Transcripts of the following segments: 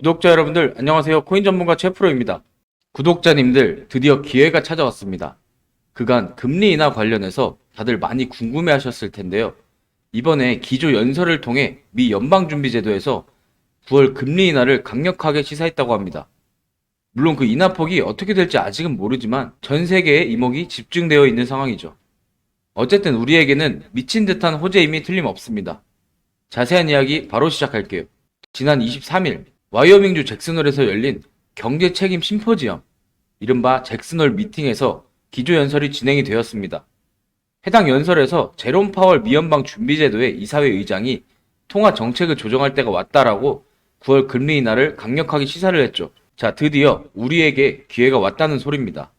구독자 여러분들 안녕하세요. 코인 전문가 최프로입니다. 구독자님들 드디어 기회가 찾아왔습니다. 그간 금리 인하 관련해서 다들 많이 궁금해 하셨을 텐데요. 이번에 기조 연설을 통해 미 연방준비제도에서 9월 금리 인하를 강력하게 시사했다고 합니다. 물론 그 인하폭이 어떻게 될지 아직은 모르지만 전 세계의 이목이 집중되어 있는 상황이죠. 어쨌든 우리에게는 미친 듯한 호재임이 틀림없습니다. 자세한 이야기 바로 시작할게요. 지난 23일 와이어밍주 잭슨홀에서 열린 경제 책임 심포지엄, 이른바 잭슨홀 미팅에서 기조 연설이 진행이 되었습니다. 해당 연설에서 제롬 파월 미연방 준비제도의 이사회 의장이 통화 정책을 조정할 때가 왔다라고 9월 금리 인하를 강력하게 시사를 했죠. 자, 드디어 우리에게 기회가 왔다는 소리입니다.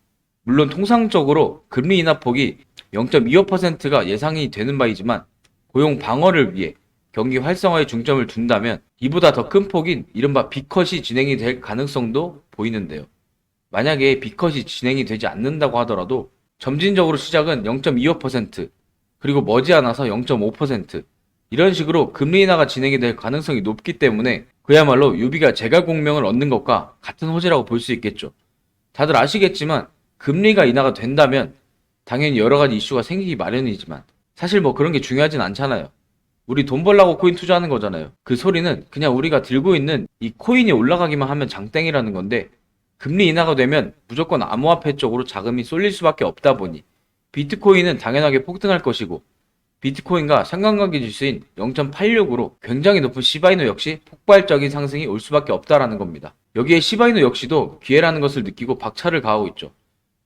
물론 통상적으로 금리 인하 폭이 0.25%가 예상이 되는 바이지만 고용 방어를 위해 경기 활성화에 중점을 둔다면 이보다 더 큰 폭인 이른바 B컷이 진행이 될 가능성도 보이는데요. 만약에 B컷이 진행이 되지 않는다고 하더라도 점진적으로 시작은 0.25% 그리고 머지않아서 0.5% 이런 식으로 금리 인하가 진행이 될 가능성이 높기 때문에 그야말로 유비가 제갈 공명을 얻는 것과 같은 호재라고 볼 수 있겠죠. 다들 아시겠지만 금리가 인하가 된다면 당연히 여러 가지 이슈가 생기기 마련이지만 사실 뭐 그런 게 중요하진 않잖아요. 우리 돈 벌라고 코인 투자하는 거잖아요. 그 소리는 그냥 우리가 들고 있는 이 코인이 올라가기만 하면 장땡이라는 건데 금리 인하가 되면 무조건 암호화폐 쪽으로 자금이 쏠릴 수밖에 없다 보니 비트코인은 당연하게 폭등할 것이고 비트코인과 상관관계 지수인 0.86으로 굉장히 높은 시바이노 역시 폭발적인 상승이 올 수밖에 없다라는 겁니다. 여기에 시바이노 역시도 기회라는 것을 느끼고 박차를 가하고 있죠.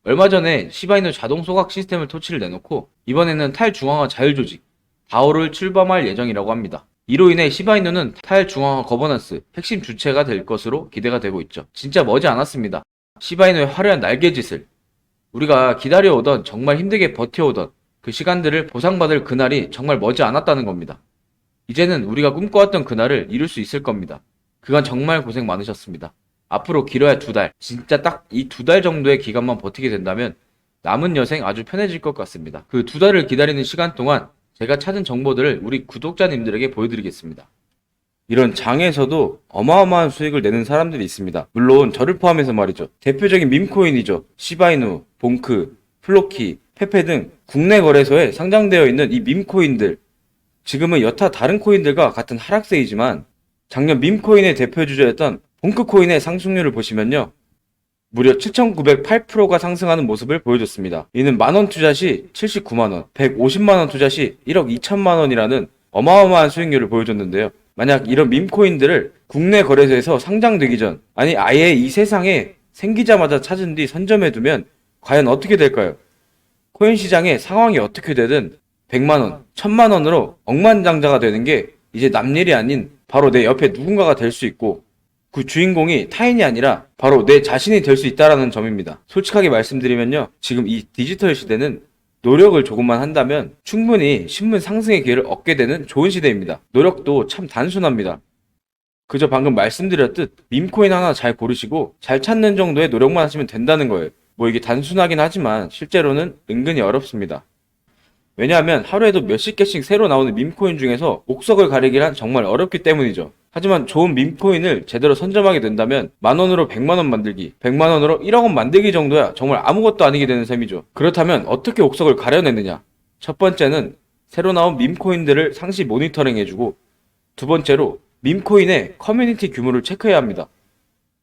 얼마 전에 시바이노 자동 소각 시스템을 토치를 내놓고 이번에는 탈중앙화 자율조직 다오를 출범할 예정이라고 합니다. 이로 인해 시바이노는 탈중앙화 거버넌스 핵심 주체가 될 것으로 기대가 되고 있죠. 진짜 머지 않았습니다. 시바이노의 화려한 날개짓을 우리가 기다려오던 정말 힘들게 버텨오던 그 시간들을 보상받을 그날이 정말 머지 않았다는 겁니다. 이제는 우리가 꿈꿔왔던 그날을 이룰 수 있을 겁니다. 그간 정말 고생 많으셨습니다. 앞으로 길어야 두 달, 진짜 딱 이 두 달 정도의 기간만 버티게 된다면 남은 여생 아주 편해질 것 같습니다. 그 두 달을 기다리는 시간 동안 제가 찾은 정보들을 우리 구독자님들에게 보여드리겠습니다. 이런 장에서도 어마어마한 수익을 내는 사람들이 있습니다. 물론 저를 포함해서 말이죠. 대표적인 밈코인이죠. 시바이누, 봉크, 플로키, 페페 등 국내 거래소에 상장되어 있는 이 밈코인들. 지금은 여타 다른 코인들과 같은 하락세이지만 작년 밈코인의 대표 주자였던 봉크코인의 상승률을 보시면요. 무려 7,908%가 상승하는 모습을 보여줬습니다. 이는 만원 투자 시 79만원, 150만원 투자 시 1억 2천만원이라는 어마어마한 수익률을 보여줬는데요. 만약 이런 밈코인들을 국내 거래소에서 상장되기 전, 아니 아예 이 세상에 생기자마자 찾은 뒤 선점해두면 과연 어떻게 될까요? 코인 시장의 상황이 어떻게 되든 100만원, 1000만원으로 억만장자가 되는 게 이제 남일이 아닌 바로 내 옆에 누군가가 될 수 있고 그 주인공이 타인이 아니라 바로 내 자신이 될 수 있다라는 점입니다. 솔직하게 말씀드리면요. 지금 이 디지털 시대는 노력을 조금만 한다면 충분히 신문 상승의 기회를 얻게 되는 좋은 시대입니다. 노력도 참 단순합니다. 그저 방금 말씀드렸듯 밈코인 하나 잘 고르시고 잘 찾는 정도의 노력만 하시면 된다는 거예요. 뭐 이게 단순하긴 하지만 실제로는 은근히 어렵습니다. 왜냐하면 하루에도 몇십 개씩 새로 나오는 밈코인 중에서 옥석을 가리기란 정말 어렵기 때문이죠. 하지만 좋은 밈코인을 제대로 선점하게 된다면 만원으로 100만원 만들기, 100만원으로 1억원 만들기 정도야 정말 아무것도 아니게 되는 셈이죠. 그렇다면 어떻게 옥석을 가려내느냐? 첫 번째는 새로 나온 밈코인들을 상시 모니터링 해주고 두 번째로 밈코인의 커뮤니티 규모를 체크해야 합니다.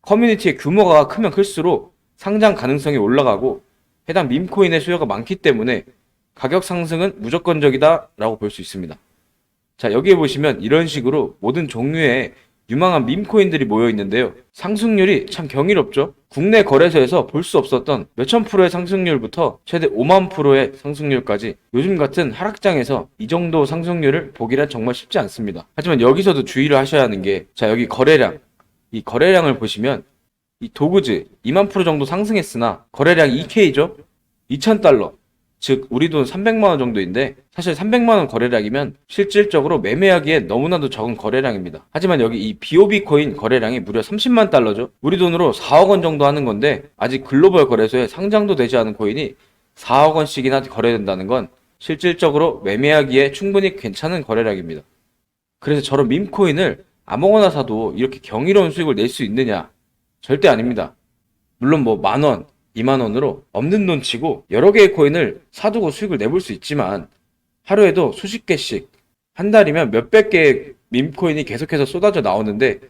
커뮤니티의 규모가 크면 클수록 상장 가능성이 올라가고 해당 밈코인의 수요가 많기 때문에 가격 상승은 무조건적이다 라고 볼 수 있습니다. 자, 여기에 보시면 이런 식으로 모든 종류의 유망한 밈코인들이 모여 있는데요. 상승률이 참 경이롭죠? 국내 거래소에서 볼 수 없었던 몇천 프로의 상승률부터 최대 5만 프로의 상승률까지 요즘 같은 하락장에서 이 정도 상승률을 보기란 정말 쉽지 않습니다. 하지만 여기서도 주의를 하셔야 하는 게, 자, 여기 거래량. 이 거래량을 보시면 이 도그즈 2만 프로 정도 상승했으나 거래량 2K죠? 2,000달러. 즉 우리 돈 300만 원 정도인데 사실 300만 원 거래량이면 실질적으로 매매하기에 너무나도 적은 거래량입니다. 하지만 여기 이 BOB 코인 거래량이 무려 30만 달러죠. 우리 돈으로 4억 원 정도 하는 건데 아직 글로벌 거래소에 상장도 되지 않은 코인이 4억 원씩이나 거래된다는 건 실질적으로 매매하기에 충분히 괜찮은 거래량입니다. 그래서 저런 밈코인을 아무거나 사도 이렇게 경이로운 수익을 낼 수 있느냐? 절대 아닙니다. 물론 뭐 만 원, 2만 원으로 없는 돈 치고 여러 개의 코인을 사두고 수익을 내볼 수 있지만 하루에도 수십 개씩 한 달이면 몇백 개의 밈코인이 계속해서 쏟아져 나오는데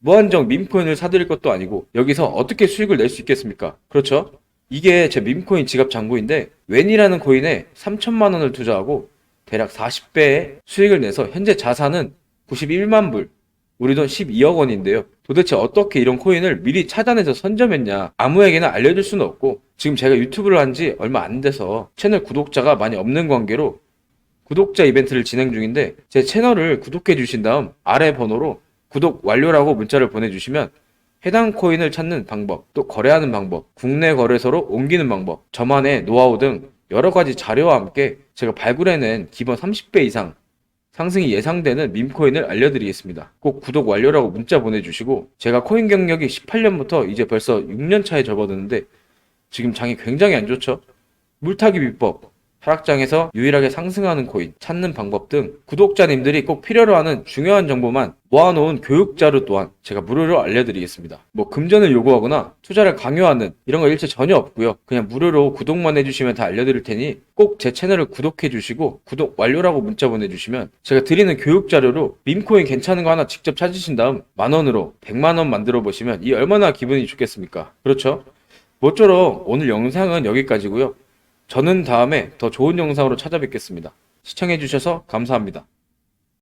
무한정 밈코인을 사들일 것도 아니고 여기서 어떻게 수익을 낼 수 있겠습니까? 그렇죠? 이게 제 밈코인 지갑 잔고인데 웬이라는 코인에 3천만 원을 투자하고 대략 40배의 수익을 내서 현재 자산은 91만 불, 우리 돈 12억 원인데요. 도대체 어떻게 이런 코인을 미리 찾아내서 선점했냐? 아무에게나 알려줄 수는 없고 지금 제가 유튜브를 한 지 얼마 안 돼서 채널 구독자가 많이 없는 관계로 구독자 이벤트를 진행 중인데 제 채널을 구독해 주신 다음 아래 번호로 구독 완료라고 문자를 보내주시면 해당 코인을 찾는 방법, 또 거래하는 방법, 국내 거래소로 옮기는 방법, 저만의 노하우 등 여러 가지 자료와 함께 제가 발굴해낸 기본 30배 이상 상승이 예상되는 밈코인을 알려드리겠습니다. 꼭 구독 완료라고 문자 보내주시고 제가 코인 경력이 18년부터 이제 벌써 6년 차에 접어드는데 지금 장이 굉장히 안 좋죠? 물타기 비법, 하락장에서 유일하게 상승하는 코인 찾는 방법 등 구독자님들이 꼭 필요로 하는 중요한 정보만 모아놓은 교육 자료 또한 제가 무료로 알려드리겠습니다. 뭐 금전을 요구하거나 투자를 강요하는 이런 거 일체 전혀 없고요. 그냥 무료로 구독만 해주시면 다 알려드릴 테니 꼭 제 채널을 구독해 주시고 구독 완료라고 문자 보내주시면 제가 드리는 교육 자료로 밈코인 괜찮은 거 하나 직접 찾으신 다음 만 원으로 100만 원 만들어 보시면 이 얼마나 기분이 좋겠습니까? 그렇죠? 모쪼록 오늘 영상은 여기까지고요. 저는 다음에 더 좋은 영상으로 찾아뵙겠습니다. 시청해주셔서 감사합니다.